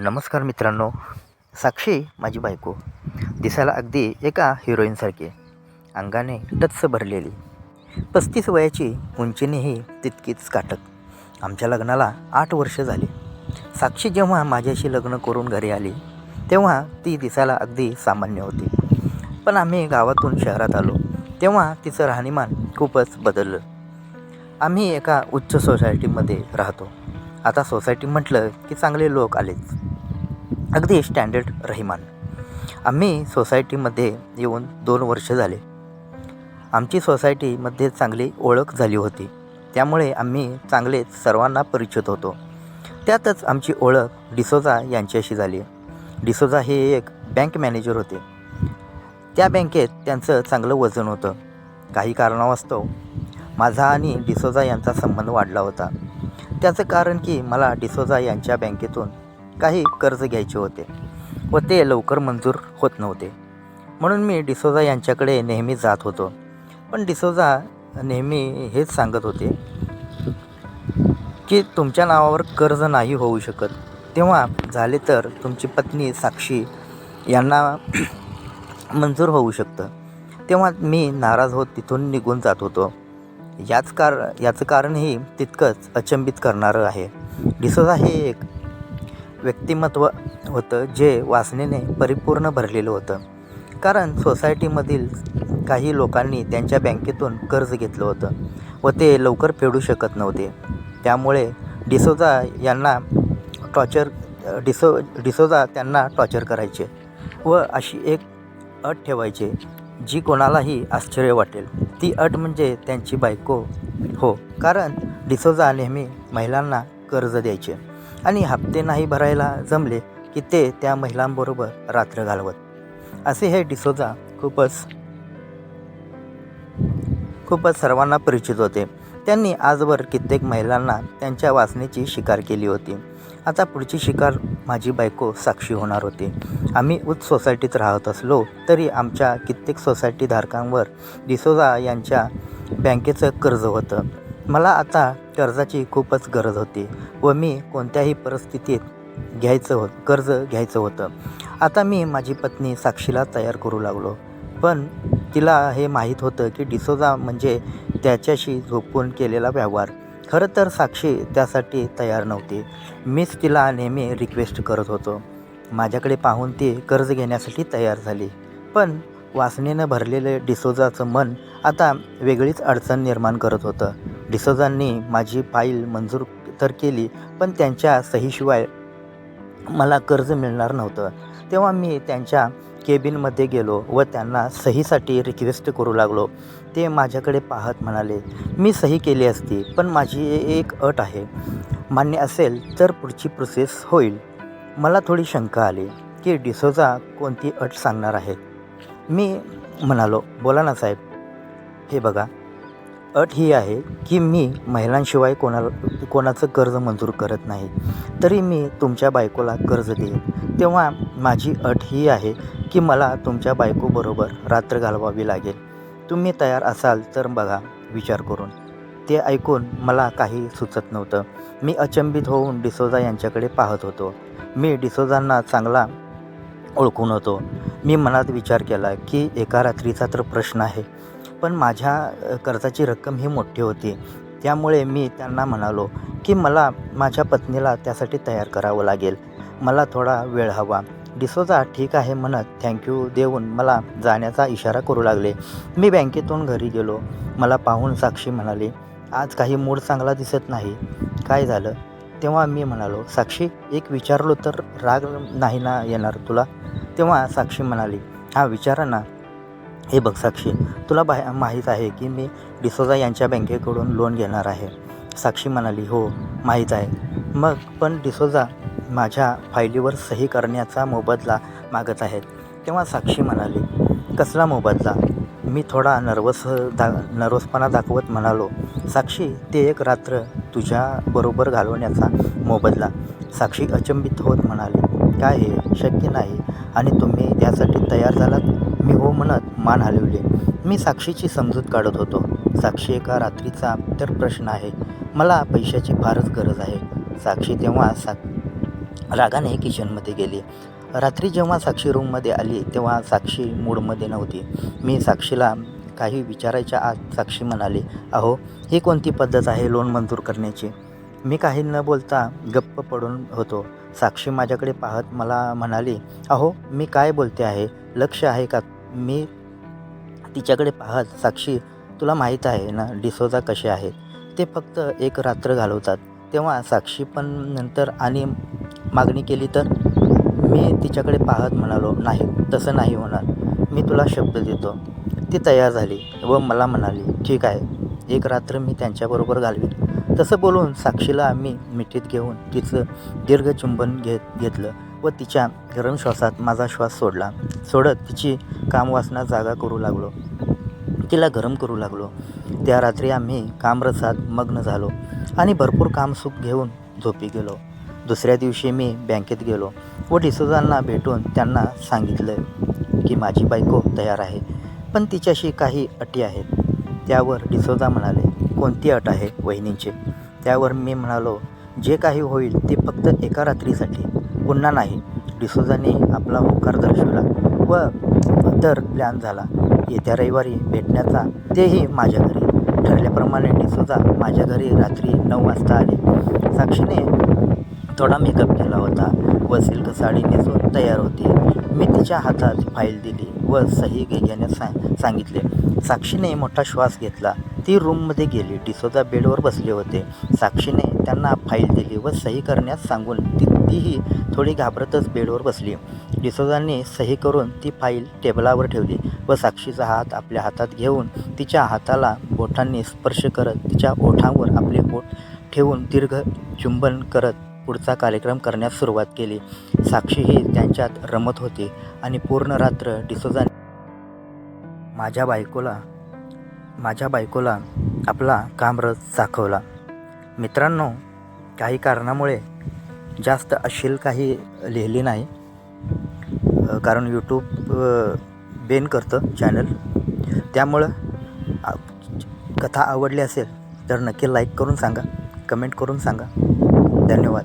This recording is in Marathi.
नमस्कार मित्रांनो साक्षी माझी बायको. दिसायला अगदी एका हिरोईनसारखी अंगाने टच्च भरलेली. पस्तीस वयाची उंचीनेही तितकीच काटक. आमच्या लग्नाला आठ वर्ष झाली. साक्षी जेव्हा माझ्याशी लग्न करून घरी आली तेव्हा ती दिसायला अगदी सामान्य होती. पण आम्ही गावातून शहरात आलो तेव्हा तिचं राहणीमान खूपच बदललं. आम्ही एका उच्च सोसायटीमध्ये राहतो. आता सोसायटी म्हटलं की चांगले लोक आलेच. अगदी स्टँडर्ड रहिमान. आम्ही सोसायटीमध्ये येऊन दोन वर्ष झाले. आमची सोसायटीमध्ये चांगली ओळख झाली होती. त्यामुळे आम्ही चांगलेच सर्वांना परिचित होतो. त्यातच आमची ओळख डिसोजा यांच्याशी झाली. डिसोजा हे एक बँक मॅनेजर होते. त्या बँकेत त्यांचं चांगलं वजन होतं. काही कारणावास्तव माझा आणि डिसोजा यांचा संबंध वाढला होता. त्याचं कारण की मला डिसोजा यांच्या बँकेतून काही कर्ज घ्यायचे होते व ते लवकर मंजूर होत नव्हते. म्हणून मी डिसोजा यांच्याकडे नेहमी जात होतो. पण डिसोजा नेहमी हेच सांगत होते की तुमच्या नावावर कर्ज नाही होऊ शकत. तेव्हा झाले तर तुमची पत्नी साक्षी यांना मंजूर होऊ शकतं. तेव्हा मी नाराज होत तिथून निघून जात होतो. याच कार याचं कारणही तितकंच अचंबित करणारं आहे. डिसोजा हे एक व्यक्तिमत्व होतं जे वासनेने परिपूर्ण भरलेलं होतं. कारण सोसायटीमधील काही लोकांनी त्यांच्या बँकेतून कर्ज घेतलं होतं व ते लवकर फेडू शकत नव्हते. त्यामुळे डिसोजा यांना टॉर्चर डिसो डिसोजा त्यांना टॉर्चर करायचे व अशी एक अट ठेवायचे जी कोणालाही आश्चर्य वाटेल. ती अट म्हणजे त्यांची बायको हो. कारण डिसोजा नेहमी महिलांना कर्ज द्यायचे. आणि हप्ते नाही भरायला जमले की ते त्या महिलांबरोबर रात्र घालवत. असे हे डिसोजा खूपच खूपच सर्वांना परिचित होते. त्यांनी आजवर कित्येक महिलांना त्यांच्या वासनेची शिकार केली होती. आता पुढची शिकार माझी बायको साक्षी होणार होती. आम्ही उच्च सोसायटीत राहत असलो तरी आमच्या कित्येक सोसायटीधारकांवर डिसोजा यांच्या बँकेचं कर्ज होतं. मला आता कर्जाची खूपच गरज होती व मी कोणत्याही परिस्थितीत घ्यायचं होत कर्ज घ्यायचं होतं. आता मी माझी पत्नी साक्षीला तयार करू लागलो. पण तिला हे माहीत होतं की डिसोजा म्हणजे त्याच्याशी झोपून केलेला व्यवहार. खरं तर साक्षी त्यासाठी तयार नव्हती. मीच तिला नेहमी रिक्वेस्ट करत होतो. माझ्याकडे पाहून ती कर्ज घेण्यासाठी तयार झाली. पण वासनेनं भरलेले डिसोजाचं मन आता वेगळीच अडचण निर्माण करत होतं. डिसोजांनी माझी फाईल मंजूर तर केली पण त्यांच्या सहीशिवाय मला कर्ज मिळणार नव्हतं. तेव्हा मी त्यांच्या केबिनमध्ये गेलो व त्यांना सहीसाठी रिक्वेस्ट करू लागलो. ते माझ्याकडे पाहत म्हणाले मी सही केली असती पण माझी एक अट आहे. मान्य असेल तर पुढची प्रोसेस होईल. मला थोडी शंका आली की डिसोजा कोणती अट सांगणार आहे. मी म्हणालो बोला ना साहेब. हे बघा. अट ही आहे की मी महिलांशिवाय कोणाला कोणाचं कर्ज मंजूर करत नाही. तरी मी तुमच्या बायकोला कर्ज देईन. तेव्हा माझी अट ही आहे की मला तुमच्या बायकोबरोबर रात्र घालवावी लागेल. तुम्ही तयार असाल तर बघा विचार करून. ते ऐकून मला काही सुचत नव्हतं. मी अचंबित होऊन डिसोजा यांच्याकडे पाहत होतो. मी डिसोजांना चांगला ओळखून होतो. मी मनात विचार केला की एका रात्रीचा तर प्रश्न आहे. पण माझ्या कर्जाची रक्कम ही मोठी होती. त्यामुळे मी त्यांना म्हणालो की मला माझ्या पत्नीला त्यासाठी तयार करावं लागेल. मला थोडा वेळ हवा. डिसोजा ठीक आहे म्हणत थँक्यू देऊन मला जाण्याचा इशारा करू लागले. मी बँकेतून घरी गेलो. मला पाहून साक्षी म्हणाली आज काही मूड चांगला दिसत नाही. काय झालं? तेव्हा मी म्हणालो साक्षी एक विचारलो तर राग नाही ना येणार तुला? तेव्हा साक्षी म्हणाली हा विचारा ना. हे बघ साक्षी तुला बाहे माहीत आहे की मी डिसोजा यांच्या बँकेकडून लोन घेणार आहे. साक्षी म्हणाली हो माहीत आहे. मग पण डिसोजा माझ्या फायलीवर सही करण्याचा मोबदला मागत आहेत. तेव्हा साक्षी म्हणाली कसला मोबदला? मी थोडा नर्वस दा नर्वसपणा दाखवत म्हणालो. साक्षी ते एक रात्र तुझ्याबरोबर घालवण्याचा मोबदला. साक्षी अचंबित होत म्हणाली काय हे? शक्य नाही. आणि तुम्ही त्यासाठी तयार झालात? मी हो म्हणत मान हलवले. मी साक्षीची समजूत काढत होतो. साक्षी एका रात्रीचा तर प्रश्न आहे. मला पैशाची फारच गरज आहे. साक्षी तेव्हा सा रागाने किचनमध्ये गेली. रात्री जेव्हा साक्षी रूममध्ये आली तेव्हा साक्षी मूडमध्ये नव्हती. मी साक्षीला काही विचारायच्या आत साक्षी म्हणाली अहो ही कोणती पद्धत आहे लोन मंजूर करण्याची? मी काही न बोलता गप्प पडून होतो. साक्षी माझ्याकडे पाहत मला म्हणाली अहो मी काय बोलते आहे? लक्ष आहे का? मी तिच्याकडे पाहत साक्षी तुला माहीत आहे ना डिसोजा कसे आहेत? ते फक्त एक रात्र घालवतात. तेव्हा साक्षी पण नंतर आणि मागणी केली तर? मी तिच्याकडे पाहत म्हणालो नाही तसं नाही होणार. मी तुला शब्द देतो. ती तयार झाली व मला म्हणाली ठीक आहे. एक रात्र मी त्यांच्याबरोबर घालवीन. तसं बोलून साक्षीला आम्ही मिठीत घेऊन तिचं दीर्घ चुंबन घेत घेतलं. व तिच्या गरम श्वासात माझा श्वास सोडला. सोडत तिची कामवासना जागा करू लागलो. तिला गरम करू लागलो. त्या रात्री आम्ही कामरसात मग्न झालो आणि भरपूर कामसुख घेऊन झोपी गेलो. दुसऱ्या दिवशी मी बँकेत गेलो व डिसोजांना भेटून त्यांना सांगितलं की माझी बायको तयार आहे पण तिच्याशी काही अटी आहेत. त्यावर डिसोजा म्हणाले कोणती अट आहे वहिनींची? त्यावर मी म्हणालो जे काही होईल ते फक्त एका रात्रीसाठी. पुन्हा नाही. डिसोजाने आपला होकार दर्शवला व तर प्लॅन झाला. येत्या रविवारी भेटण्याचा तेही माझ्या घरी. ठरल्याप्रमाणे डिसोजा माझ्या घरी रात्री नऊ वाजता आले. साक्षीने थोडा मेकअप केला होता व सिल्क साडी नेसून तयार होती. मी तिच्या हातात फाईल दिली व सही घेण्यास सांग सांगितले. साक्षीने मोठा श्वास घेतला. ती रूममध्ये गेली. डिसोजा बेडवर बसले होते. साक्षीने त्यांना फाईल दिली व सही करण्यास सांगून ती तीही थोडी घाबरतच बेडवर बसली. डिसोजांनी सही करून ती फाईल टेबलावर ठेवली व साक्षीचा हात आपल्या हातात घेऊन तिच्या हाताला बोटांनी स्पर्श करत तिच्या ओठांवर आपले बोट ठेवून दीर्घ चुंबन करत पुढचा कार्यक्रम करण्यास सुरुवात केली. साक्षी ही त्यांच्यात रमत होती आणि पूर्ण रात्र डिसोजाने माझ्या बायकोला माझ्या बायकोला आपला कामरस दाखवला. मित्रांनो काही कारणामुळे जास्त अश्लील काही लिहिली नाही. कारण यूट्यूब बेन करतं चॅनल त्यामुळं कथा आवडली असेल तर नक्की लाईक करून सांगा कमेंट करून सांगा. धन्यवाद.